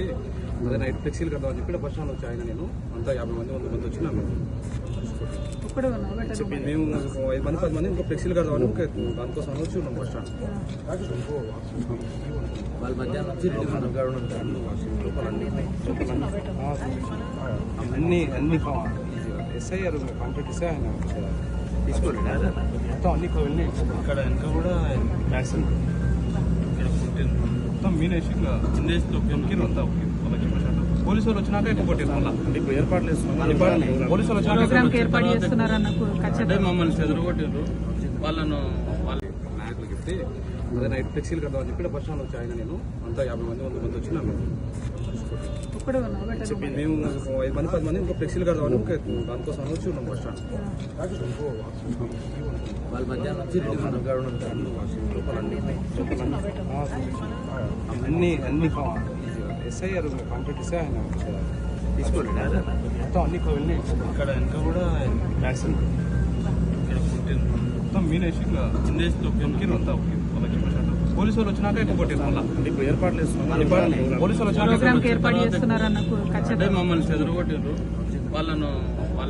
చెప్తే అదే నైట్ ఫ్లెక్సీలు కదా అని చెప్పి బస్ స్టాండ్ వచ్చి ఆయన నేను అంతా యాభై మంది వంద మంది బెటర్ మేము ఐదు మంది పది మంది ఇంకా ఫ్లెక్సీలు కడదామని ఒక దానికోసం వచ్చి ఉన్నాం బస్ స్టాండ్ వాళ్ళ మధ్యాహ్నం అన్ని అన్ని ఆ, చూపించాను. అన్ని అన్ని ఎస్ఐ గారు కాంట్రాక్ట్ ఇస్తే ఆయన తీసుకోండి మొత్తం అన్ని వెళ్ళి ఇక్కడ వెనక కూడా పుట్టిన మొత్తం మీనేసి ఇట్లా అంతా వాళ్ళకి పోలీసు వాళ్ళు వచ్చినాక మళ్ళీ ఇప్పుడు ఏర్పాట్లు. పోలీసు వాళ్ళు వచ్చినాక ఏర్పాటు ఖచ్చితంగా. మమ్మల్ని చెదరగొట్టారు వాళ్ళను వాళ్ళ నాయకులు చెప్తే అదే నైట్ ఫ్లెక్సీలు కదా అని చెప్పి బస్ స్టాండ్ వచ్చి ఆయన నేను. అంతా యాభై మంది వంద మంది బెటర్ మేము ఐదు మంది పది మంది ఇంకా ఫ్లెక్సీలు కడదామని దానికోసం వచ్చి ఉన్నాం బస్ స్టాండ్ వాళ్ళ మధ్యాహ్నం అన్ని అన్ని ఎస్ఐ గారు కాంట్రాక్ట్ ఇస్తే ఆయన తీసుకోండి మొత్తం అన్ని వెళ్ళి ఇక్కడ వెనక కూడా వ్యాక్సిన్ ఇక్కడ మొత్తం మీనేసి దొక్కిన అంతా పోలీసు వాళ్ళు వచ్చినాక ఎక్కువ కొట్టారు మళ్ళీ. ఇప్పుడు ఏర్పాట్లు బాగానే. పోలీసు వాళ్ళు వచ్చినాక మమ్మల్ని చెదరగొట్టారు వాళ్ళను